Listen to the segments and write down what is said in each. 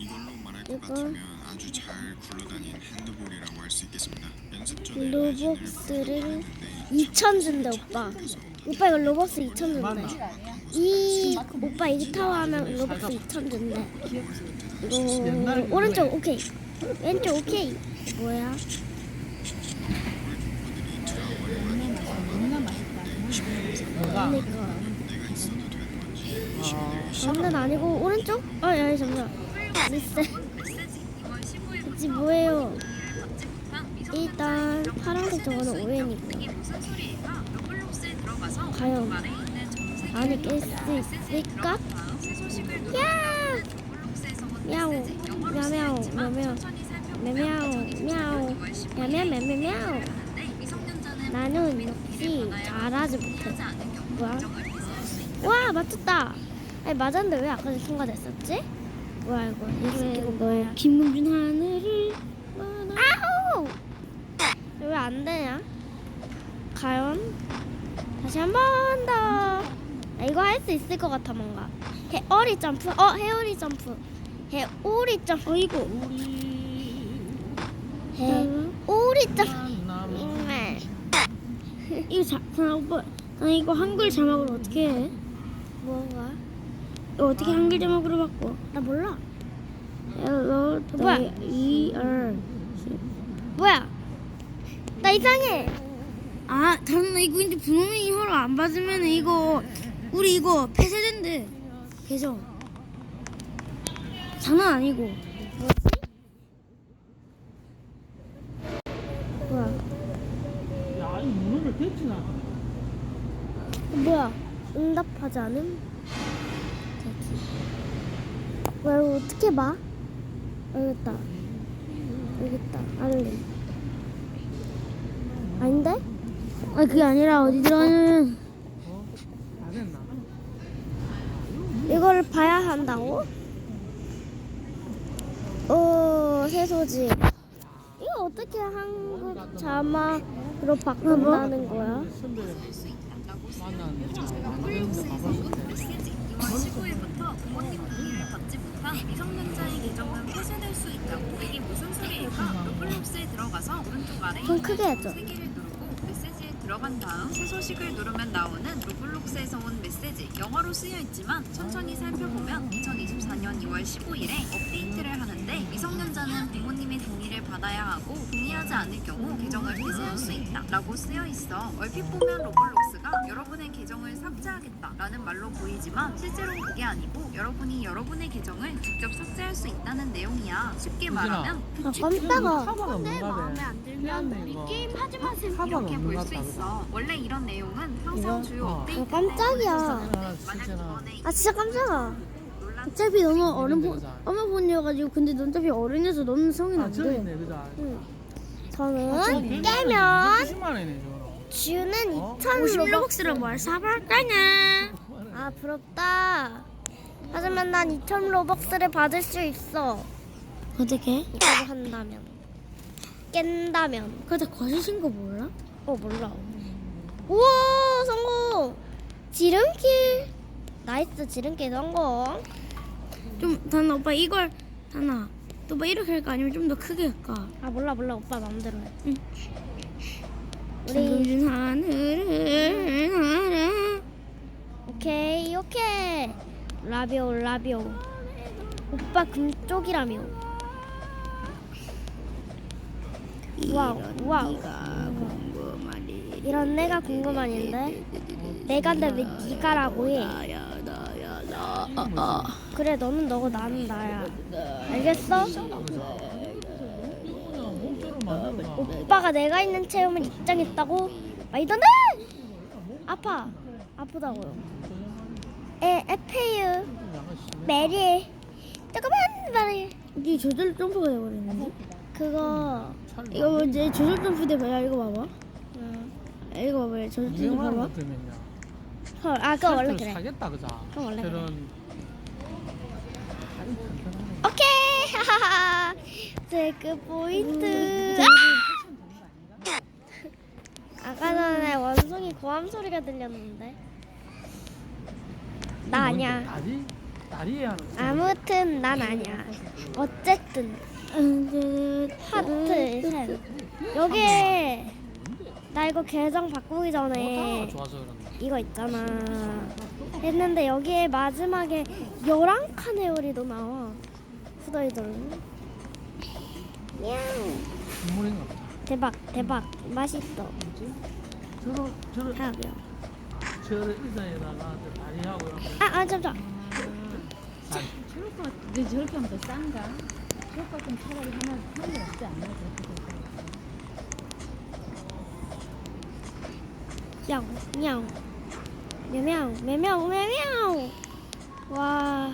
이걸로 말할 것? 같으면 아주 잘 굴러다닌 핸드볼이라고 할 수 있겠습니다. 연습 전에 로벅스를 2천 준대 오빠. 오빠 이거 로벅스 2천 준대. 이 오빠 이거 타워 하면 로벅스 2천 준대. 이거 오른쪽 오케이. 왼쪽 오케이. 뭐야? 그러니까. 가운데는 아니고 오른쪽? 어, 야, 잠시만. 글쎄 이게 뭐예요 일단 파란색 저거는 오렌이고요 과연 안에 깰 수 있을까? 야! 야옹 야옹 야옹 매미야오 야오! 야매매매미야오 나는 역시 잘하지 못해 뭐야? 와 맞췄다 아니 맞았는데 왜 아까 전 통과됐었지? 뭐야 이거? 이게 뭐야? 김문준 하늘을 아우! 왜 안 되냐? 과연 다시 한 번 더. 아, 이거 할 수 있을 것 같아 뭔가. 해오리 점프. 어 해오리 점프. 해오리 점프. 어이구. 해오리 점프. 정말. 이거 자, 자 오빠 나 이거 한글 자막으로 어떻게 해? 뭐가? 이거 어떻게 한글 자막으로 바꿔? 나 몰라. Hello, 뭐야? E R. 뭐야? 나 이상해. 아, 다른 나 이거 근데 분홍이 허락 안 받으면 이거 우리 이거 폐쇄된대 계정. 장난 아니고. 뭐야? 야, 이 문을 대치나. 뭐야? 응답하지 않음? 뭐야 이거 어떻게 봐? 여기 있다. 여기 있다. 알림. 아닌데? 아 그게 아니라 어디 들어가냐면? 이걸 봐야 한다고? 어, 새소지. 이거 어떻게 한국 자막으로 바꾼다는 거야? 선배 만났는데 만났는데 가봤을 때 2월 15일부터 부모님 동의를 받지 못한 미성년자의 계정은 폐쇄될 수 있다고 이게 무슨 소리일까? 로블록스에 들어가서 오른쪽 아래 좀 크게 해줘. 세 개를 누르고 메시지에 들어간 다음 새 소식을 누르면 나오는 로블록스에서 온 메시지 영어로 쓰여 있지만 천천히 살펴보면 2024년 2월 15일에 업데이트를 미성년자는 부모님의 동의를 받아야 하고 동의하지 않을 경우 계정을 폐쇄할 수 있다 라고 쓰여 있어 얼핏 보면 로블록스가 여러분의 계정을 삭제하겠다 라는 말로 보이지만 실제로 그게 아니고 여러분이 여러분의 계정을 직접 삭제할 수 있다는 내용이야 쉽게 말하면 아, 깜짝아. 카바가 없는가 봐. 피한네 이거. 하지 마세요 이렇게 볼것 수. 있어 원래 이런 내용은 항상 이거? 주요 어. 업데이트 아, 깜짝이야. 아, 진짜나. 아, 진짜 깜짝아. 어차피 너는 어른 폰 그자. 엄마 폰이어가지고 근데 넌 어차피 어른이어서 너는 성인 아, 안 돼. 저는 깨면 20만 원이네, 저거. 지우는 어? 2,000 로벅스로 뭘 사볼 거냐? 아 부럽다. 하지만 난 2,000 로벅스를 받을 수 있어. 어떻게? 이거 한다면. 깬다면. 그거 다 거짓인 거 몰라? 어 몰라. 우와 성공. 지름길. 나이스 지름길 성공. 좀 다나 오빠 이걸 다나 또뭐 이렇게 할까 아니면 좀 더 크게 할까? 아 몰라 몰라 오빠 마음대로 해. 응. 우리 붉은 하늘을 날아 오케이 오케이. 라비오 라비오. 오빠 금쪽이라며. 와우 와우. 궁금하니 이런 내가 궁금한데 내가 근데 왜 니가라고 해? 나야 나야 나 그래 너는 너고 나는 나야. 알겠어? 오빠가 내가 있는 체험을 입장했다고? 말도는 아파 아프다고요. 에 에페유 메리 조금만 말해. 이게 저절 점프가 돼버리는데 그거 이거 이제 저절 점프 돼봐야 이거 봐봐 음, 이거 봐봐 저절 점프 봐봐. 헐, 아 그거 원래 그래. 사겠다, 그자. 그거 원래 그래. 다리 튼튼하네. 오케이 하하하 체크 포인트. 아까 전에 원숭이 고함 소리가 들렸는데 나 뭔데, 아니야. 다리? 다리에 하는. 아무튼 난 아니야. 어쨌든 하트 셋. 여기에 나 이거 계정 바꾸기 전에 뭐가 좋아서 그런다. 이거 있잖아. 했는데 여기에 마지막에 열한 칸 회오리도 나와. 후덜덜. 냥. 국물인가 보다. 대박 대박 맛있어. 저런 저런 하고요. 저런 의자에다가 저 다리하고 이런 거. 아, 아, 잠깐. 살. 저렇게 왜 저렇게 하면 더 싼가? 저것 같은 차라리 하나 게 없지 않나? 저렇게 냥. 매명, 매명, 매명. 와.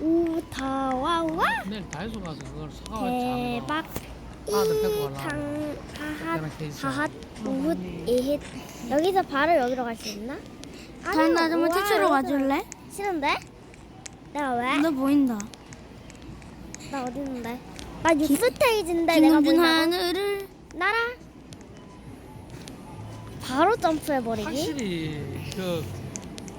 우, 다, 와, 와. 내일 다이소 가서 그걸 사가지고 대박. 아들 데리고 이, 가려고. 당, 하핫. 하핫, 우훗, 이힛. 여기서 바로 여기로 갈 수 있나? 다른 우와, 티처로 여기서 가줄래? 싫은데? 내가 왜? 너 보인다. 나 어디 있는데? 나 6스테이지인데 내가 김은준 보인다고? 하늘을 날아. 바로 점프해버리기? 확실히 그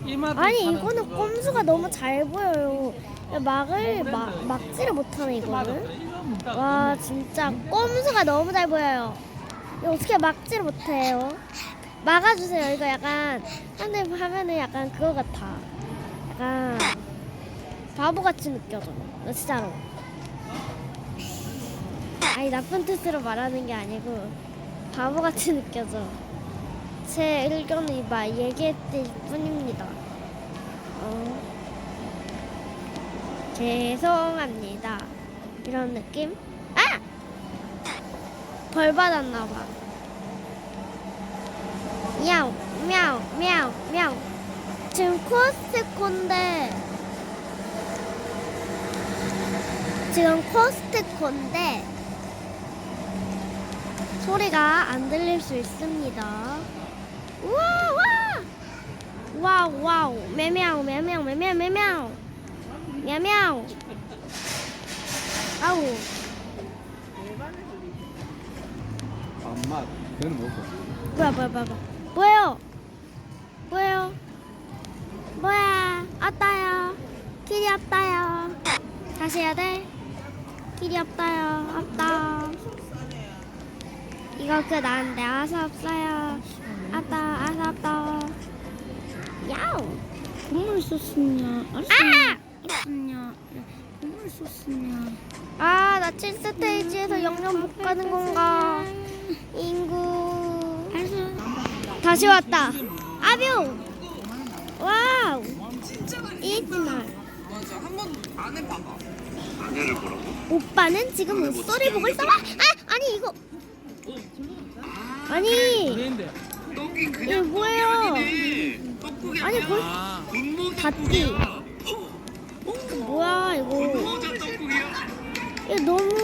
이마들 아니 이거는 그거 꼼수가 너무 잘 보여요. 막을 막 막지를 못하네. 이건 딱 와 진짜 꼼수가 너무 잘 보여요. 이거 어떻게 막지를 못해요? 막아주세요. 이거 약간 한대 하면은 약간 그거 같아. 약간 바보같이 느껴져. 나 진짜로. 아니 나쁜 뜻으로 말하는 게 아니고 바보같이 느껴져. 제 의견을 막 얘기했을 뿐입니다. 어, 죄송합니다. 이런 느낌? 아! 벌 받았나봐. 야옹, 야옹, 야옹, 야옹. 지금 코스트콘데 지금 코스트콘데 소리가 안 들릴 수 있습니다. 우와 와! 와우 와우. 매미야우 매미야우 매미야우 매미야우 매미야우 아우. 엄마 걔는 뭐고? 뭐? 뭐야 뭐야 뭐야 뭐예요? 뭐예요? 뭐야? 아따요? 길이 없다요? 다시 해야 돼? 길이 없다요. 없다. 이거 그 나한테 와서 없어요. 아서 없다. 야우. 국물 소스냐? 아! 소스냐? 국물 소스냐? 아, 나 7스테이지에서 영영 못 가는 건가? 인구. 다시 왔다. 아뷰! 와우! 이지말. 오빠는 지금 옷소리 보고 있어. 아, 아, 아니 이거. 아니, 떡이 그냥 네, 이거 뭐예요? 아니, 떡국이 아니, 아니야. 뭐- 군모자 떡국이야. 어? 어? 뭐야 이거? 군모자 떡국이야. 이 너무